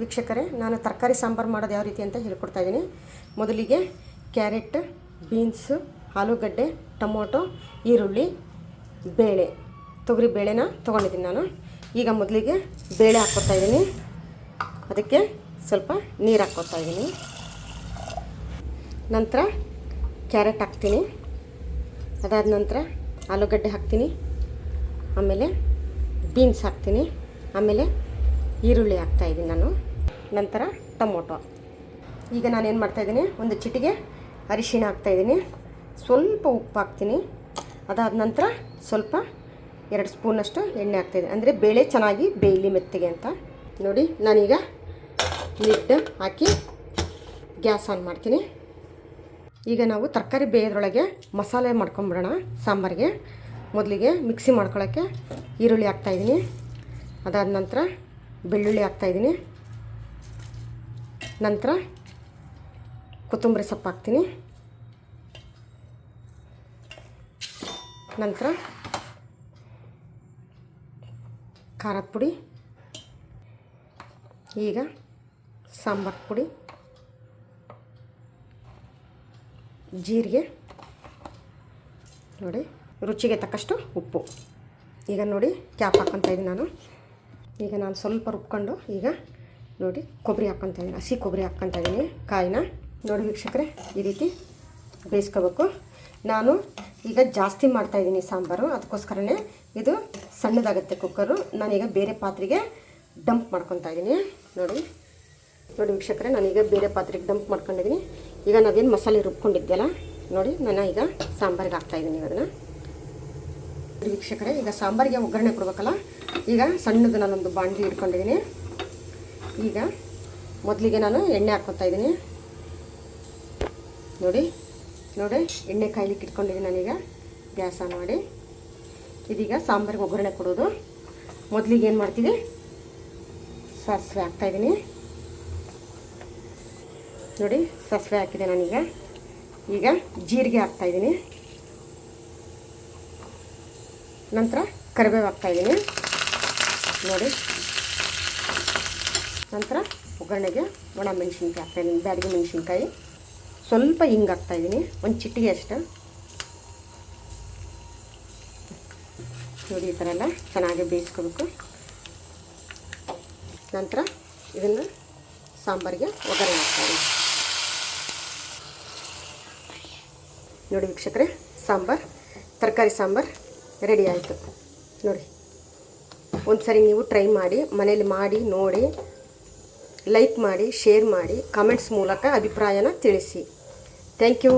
ವೀಕ್ಷಕರೇ, ನಾನು ತರಕಾರಿ ಸಾಂಬಾರು ಮಾಡೋದು ಯಾವ ರೀತಿ ಅಂತ ಹೇಳ್ಕೊಡ್ತಾ ಇದ್ದೀನಿ. ಮೊದಲಿಗೆ ಕ್ಯಾರೆಟ್, ಬೀನ್ಸು, ಆಲೂಗಡ್ಡೆ, ಟೊಮೊಟೊ, ಈರುಳ್ಳಿ, ಬೇಳೆ. ತೊಗರಿ ಬೇಳೆನ ತೊಗೊಂಡಿದ್ದೀನಿ ನಾನು. ಈಗ ಮೊದಲಿಗೆ ಬೇಳೆ ಹಾಕ್ಕೊತಾ ಇದ್ದೀನಿ. ಅದಕ್ಕೆ ಸ್ವಲ್ಪ ನೀರು ಹಾಕ್ಕೊತಾ ಇದ್ದೀನಿ. ನಂತರ ಕ್ಯಾರೆಟ್ ಹಾಕ್ತೀನಿ. ಅದಾದ ನಂತರ ಆಲೂಗಡ್ಡೆ ಹಾಕ್ತೀನಿ. ಆಮೇಲೆ ಬೀನ್ಸ್ ಹಾಕ್ತೀನಿ. ಆಮೇಲೆ ಈರುಳ್ಳಿ ಹಾಕ್ತಾಯಿದ್ದೀನಿ ನಾನು. ನಂತರ ಟೊಮೊಟೊ. ಈಗ ನಾನೇನು ಮಾಡ್ತಾಯಿದ್ದೀನಿ ಒಂದು ಚಿಟಿಗೆ ಅರಿಶಿಣ ಹಾಕ್ತಾಯಿದ್ದೀನಿ ಸ್ವಲ್ಪ ಉಪ್ಪು ಹಾಕ್ತೀನಿ. ಅದಾದ ನಂತರ ಸ್ವಲ್ಪ ಎರಡು ಸ್ಪೂನಷ್ಟು ಎಣ್ಣೆ ಹಾಕ್ತಾಯಿದ್ದೀನಿ ಅಂದರೆ ಬೇಳೆ ಚೆನ್ನಾಗಿ ಬೇಯಲಿ ಮೆತ್ತಿಗೆ ಅಂತ. ನೋಡಿ, ನಾನೀಗ ಲಿಡ್ ಹಾಕಿ ಗ್ಯಾಸ್ ಆನ್ ಮಾಡ್ತೀನಿ. ಈಗ ನಾವು ತರಕಾರಿ ಬೇಯೋದ್ರೊಳಗೆ ಮಸಾಲೆ ಮಾಡ್ಕೊಂಬಿಡೋಣ ಸಾಂಬಾರಿಗೆ. ಮೊದಲಿಗೆ ಮಿಕ್ಸಿ ಮಾಡ್ಕೊಳ್ಳೋಕ್ಕೆ ಈರುಳ್ಳಿ ಹಾಕ್ತಾಯಿದ್ದೀನಿ ಅದಾದ ನಂತರ ಬೆಳ್ಳುಳ್ಳಿ ಹಾಕ್ತಾಯಿದ್ದೀನಿ ನಂತರ ಕೊತ್ತಂಬರಿ ಸೊಪ್ಪು ಹಾಕ್ತೀನಿ. ನಂತರ ಖಾರದ ಪುಡಿ. ಈಗ ಸಾಂಬಾರು ಪುಡಿ. ಜೀರಿಗೆ. ನೋಡಿ, ರುಚಿಗೆ ತಕ್ಕಷ್ಟು ಉಪ್ಪು. ಈಗ ನೋಡಿ, ಕ್ಯಾಪ್ ಹಾಕ್ಕೊತಾ ಇದ್ದೀನಿ ನಾನು. ಈಗ ನಾನು ಸ್ವಲ್ಪ ರುಬ್ಕೊಂಡು ಈಗ ನೋಡಿ ಕೊಬ್ಬರಿ ಹಾಕ್ಕೊತ ಇದ್ದೀನಿ ಹಸಿ ಕೊಬ್ಬರಿ ಹಾಕ್ಕೊತ ಇದ್ದೀನಿ ಕಾಯಿನ ನೋಡಿ ವೀಕ್ಷಕರೇ, ಈ ರೀತಿ ಬೇಯಿಸ್ಕೋಬೇಕು. ನಾನು ಈಗ ಜಾಸ್ತಿ ಮಾಡ್ತಾಯಿದ್ದೀನಿ ಸಾಂಬಾರು, ಅದಕ್ಕೋಸ್ಕರನೇ ಇದು ಸಣ್ಣದಾಗುತ್ತೆ ಕುಕ್ಕರು. ನಾನೀಗ ಬೇರೆ ಪಾತ್ರೆಗೆ ಡಂಪ್ ಮಾಡ್ಕೊತಾ ಇದ್ದೀನಿ. ನೋಡಿ ನೋಡಿ ವೀಕ್ಷಕರೇ ನಾನೀಗ ಬೇರೆ ಪಾತ್ರೆಗೆ ಡಂಪ್ ಮಾಡ್ಕೊಂಡಿದ್ದೀನಿ. ಈಗ ನಾವೇನು ಮಸಾಲೆ ರುಬ್ಕೊಂಡಿದ್ದೆಲ್ಲ ನೋಡಿ, ನಾನು ಈಗ ಸಾಂಬಾರಿಗೆ ಹಾಕ್ತಾಯಿದ್ದೀನಿ ಅದನ್ನು. ವೀಕ್ಷಕರೇ, ಈಗ ಸಾಂಬಾರಿಗೆ ಒಗ್ಗರಣೆ ಕೊಡ್ಬೇಕಲ್ಲ? ಈಗ ಸಣ್ಣದು ನಾನೊಂದು ಬಾಣಲಿ ಇಟ್ಕೊಂಡಿದ್ದೀನಿ. ಈಗ ಮೊದಲಿಗೆ ನಾನು ಎಣ್ಣೆ ಹಾಕ್ಕೊತಾ ಇದ್ದೀನಿ. ನೋಡಿ ನೋಡಿ, ಎಣ್ಣೆ ಕಾಯ್ಲಿಕ್ಕೆ ಇಟ್ಕೊಂಡಿದ್ದೀನಿ ನಾನೀಗ. ಗ್ಯಾಸ್ ಆನ್ ಮಾಡಿ. ಇದೀಗ ಸಾಂಬಾರಿಗೆ ಒಗ್ಗರಣೆ ಕೊಡೋದು. ಮೊದಲಿಗೆ ಏನು ಮಾಡ್ತೀವಿ? ಸಾಸಿವೆ ಹಾಕ್ತಾಯಿದ್ದೀನಿ ನೋಡಿ, ಸಾಸಿವೆ ಹಾಕಿದೆ ನಾನೀಗ. ಈಗ ಜೀರಿಗೆ ಹಾಕ್ತಾಯಿದ್ದೀನಿ ನಂತರ ಕರಿಬೇವು ಹಾಕ್ತಾಯಿದ್ದೀನಿ ನೋಡಿ. ನಂತರ ಒಗ್ಗರಣೆಗೆ ಒಣ ಮೆಣಸಿನ್ಕಾಯಿ ಹಾಕ್ತಾಯಿದ್ದೀನಿ ಬ್ಯಾಡಿಗೆ ಮೆಣಸಿನ್ಕಾಯಿ. ಸ್ವಲ್ಪ ಹಿಂಗೆ ಹಾಕ್ತಾಯಿದ್ದೀನಿ ಒಂದು ಚಿಟಿಗೆ ಅಷ್ಟು. ನೋಡಿ, ಈ ಥರ ಎಲ್ಲ ಚೆನ್ನಾಗಿ ಬೇಯಿಸ್ಕೋಬೇಕು. ನಂತರ ಇದನ್ನು ಸಾಂಬಾರಿಗೆ ಒಗ್ಗರಣೆ ಹಾಕ್ತಾಯಿದ್ದೀನಿ ನೋಡಿ ವೀಕ್ಷಕರೇ, ಸಾಂಬಾರು, ತರಕಾರಿ ಸಾಂಬಾರು. ರೆಡಿ ಆಯಿತು. ನೋಡಿ. ಒಂದು ಸರಿ ನೀವು ಟ್ರೈ ಮಾಡಿ, ಮನೇಲಿ ಮಾಡಿ, ನೋಡಿ ಲೈಕ್ ಮಾಡಿ ಶೇರ್ ಮಾಡಿ ಕಮೆಂಟ್ಸ್ ಮೂಲಕ ಅಭಿಪ್ರಾಯನ ತಿಳಿಸಿ. Thank you